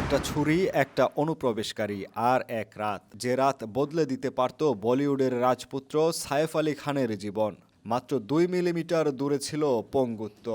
একটা ছুরি, একটা অনুপ্রবেশকারী আর এক রাত। যে রাত বদলে দিতে পারত বলিউডের রাজপুত্র সায়েফ আলী খানের জীবন। মাত্র দুই মিলিমিটার দূরে ছিল পঙ্গুত্ব।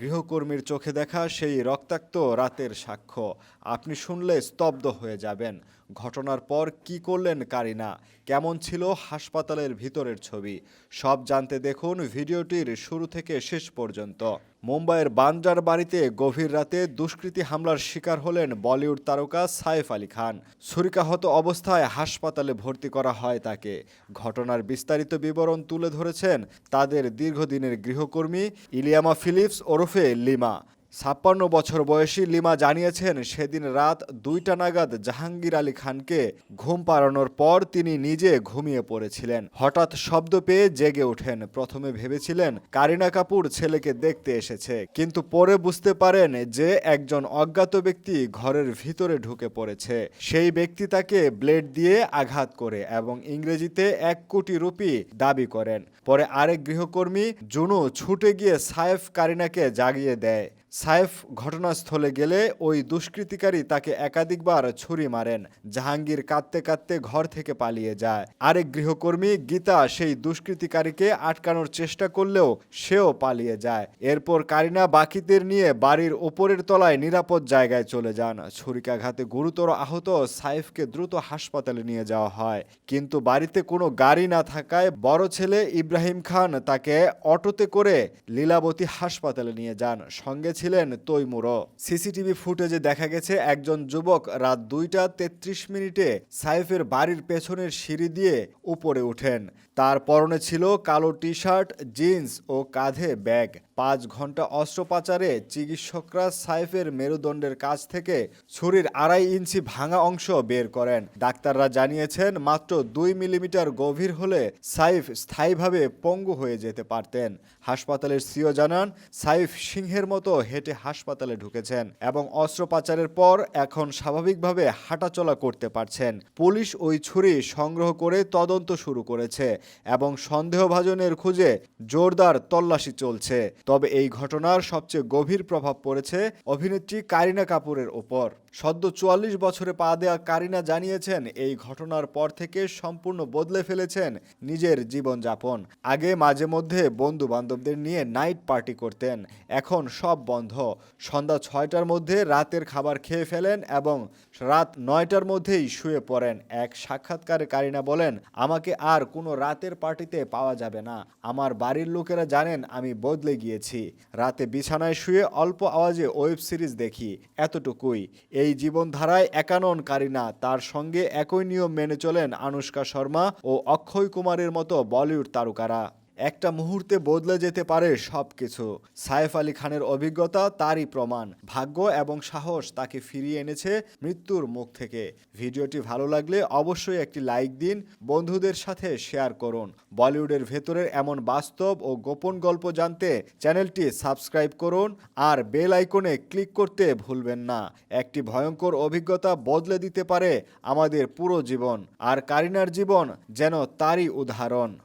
গৃহকর্মীর চোখে দেখা সেই রক্তাক্ত রাতের সাক্ষ্য। আপনি শুনলে স্তব্ধ হয়ে যাবেন। ঘটনার পর কি করলেন কারিনা? কেমন ছিল হাসপাতালের ভিতরের ছবি? সব জানতে দেখুন ভিডিওটির শুরু থেকে শেষ পর্যন্ত। মুম্বাইয়ের বান্দ্রার বাড়িতে গভীর রাতে দুষ্কৃতী হামলার শিকার হলেন বলিউড তারকা সাইফ আলী খান। ছুরিকাহত অবস্থায় হাসপাতালে ভর্তি করা হয় তাকে। ঘটনার বিস্তারিত বিবরণ তুলে ধরেছেন তাদের দীর্ঘদিনের গৃহকর্মী ইলিয়ামা ফিলিপস ওরফে লিমা। ছাপ্পান্ন বছর বয়সী লিমা জানিয়েছেন, সেদিন রাত দুইটা নাগাদ জাহাঙ্গীর আলী খানকে ঘুম পাড়ানোর পর তিনি নিজে ঘুমিয়ে পড়েছিলেন। হঠাৎ শব্দ পেয়ে জেগে ওঠেন। প্রথমে ভেবেছিলেন, কারিনা কাপুর ছেলেকে দেখতে এসেছে। কিন্তু পরে বুঝতে পারেন যে একজন অজ্ঞাত ব্যক্তি ঘরের ভিতরে ঢুকে পড়েছে। সেই ব্যক্তি তাকে ব্লেড দিয়ে আঘাত করে এবং ইংরেজিতে এক কোটি রুপি দাবি করেন। পরে আরেক গৃহকর্মী জুনু ছুটে গিয়ে সায়েফ কারিনাকে জাগিয়ে দেয়। সাইফ ঘটনাস্থলে গেলে ওই দুষ্কৃতিকারী তাকে একাধিকবার ছুরি মারেন, জাহাঙ্গীর কাঁদতে কাঁদতে ঘর থেকে পালিয়ে যায়। আরেক গৃহকর্মী গীতা সেই দুষ্কৃতিকারীকে আটকানোর চেষ্টা করলেও সেও পালিয়ে যায়। এরপর কারিনা বাকিদের নিয়ে বাড়ির ওপরের তলায় নিরাপদ জায়গায় চলে যান। ছুরিকাঘাতে গুরুতর আহত সাইফকে দ্রুত হাসপাতালে নিয়ে যাওয়া হয়। কিন্তু বাড়িতে কোনো গাড়ি না থাকায় বড় ছেলে ইব্রাহিম খান তাকে অটোতে করে লীলাবতী হাসপাতালে নিয়ে যান। সঙ্গে ছিলেন তৈমুরও। সিসিটিভি ফুটেজে দেখা গেছে, একজন যুবক রাত দুইটা তেত্রিশ মিনিটে সাইফের বাড়ির পেছনের সিঁড়ি দিয়ে উপরে ওঠেন। তার পরনে ছিল কালো টি শার্ট জিন্স ও কাঁধে ব্যাগ। পাঁচ ঘণ্টা অস্ত্রোপাচারে চিকিৎসকরা সাইফের মেরুদণ্ডের কাছ থেকে ছুরির আড়াই ইঞ্চি ভাঙা অংশ বের করেন। ডাক্তাররা জানিয়েছেন, মাত্র দুই মিলিমিটার গভীর হলে সাইফ স্থায়ীভাবে পঙ্গু হয়ে যেতে পারতেন। হাসপাতালের সিও জানান, সাইফ সিংহের মতো হেঁটে হাসপাতালে ঢুকেছেন এবং অস্ত্রোপাচারের পর এখন স্বাভাবিকভাবে হাঁটাচলা করতে পারছেন। পুলিশ ওই ছুরি সংগ্রহ করে তদন্ত শুরু করেছে এবং সন্দেহভাজনের খুঁজে জোরদার তল্লাশি চলছে। তবে এই ঘটনার সবচেয়ে গভীর প্রভাব পড়েছে অভিনেত্রী কারিনা কাপুরের ওপর। সদ্য চুয়াল্লিশ বছরে পা দেওয়া কারিনা জানিয়েছেন, এই ঘটনার পর থেকে সম্পূর্ণ বদলে ফেলেছেন নিজের জীবনযাপন। আগে মাঝে মধ্যে বন্ধু বান্ধবদের নিয়ে নাইট পার্টি করতেন, এখন সব বন্ধ। সন্ধ্যা ছয়টার মধ্যে রাতের খাবার খেয়ে ফেলেন এবং রাত নয়টার মধ্যেই শুয়ে পড়েন। এক সাক্ষাৎকারে কারিনা বলেন, আমাকে আর কোনো রাতের পার্টিতে পাওয়া যাবে না। আমার বাড়ির লোকেরা জানেন আমি বদলে গিয়েছি। রাতে বিছানায় শুয়ে অল্প আওয়াজে ওয়েব সিরিজ দেখি। এতটুকুই। এই জীবনধারায় একানন কারিনা তার সঙ্গে একই নিয়ম মেনে চলেন আনুষ্কা শর্মা ও অক্ষয় কুমারের মতো বলিউড তারকারা। একটা মুহূর্তে বদলে যেতে পারে সব কিছু সাইফ আলী খানের অভিজ্ঞতা তারই প্রমাণ। ভাগ্য এবং সাহস তাকে ফিরিয়ে এনেছে মৃত্যুর মুখ থেকে। ভিডিওটি ভালো লাগলে অবশ্যই একটি লাইক দিন, বন্ধুদের সাথে শেয়ার করুন। বলিউডের ভেতরের এমন বাস্তব ও গোপন গল্প জানতে চ্যানেলটি সাবস্ক্রাইব করুন আর বেল আইকনে ক্লিক করতে ভুলবেন না। একটি ভয়ঙ্কর অভিজ্ঞতা বদলে দিতে পারে আমাদের পুরো জীবন। আর কারিনার জীবন যেন তারই উদাহরণ।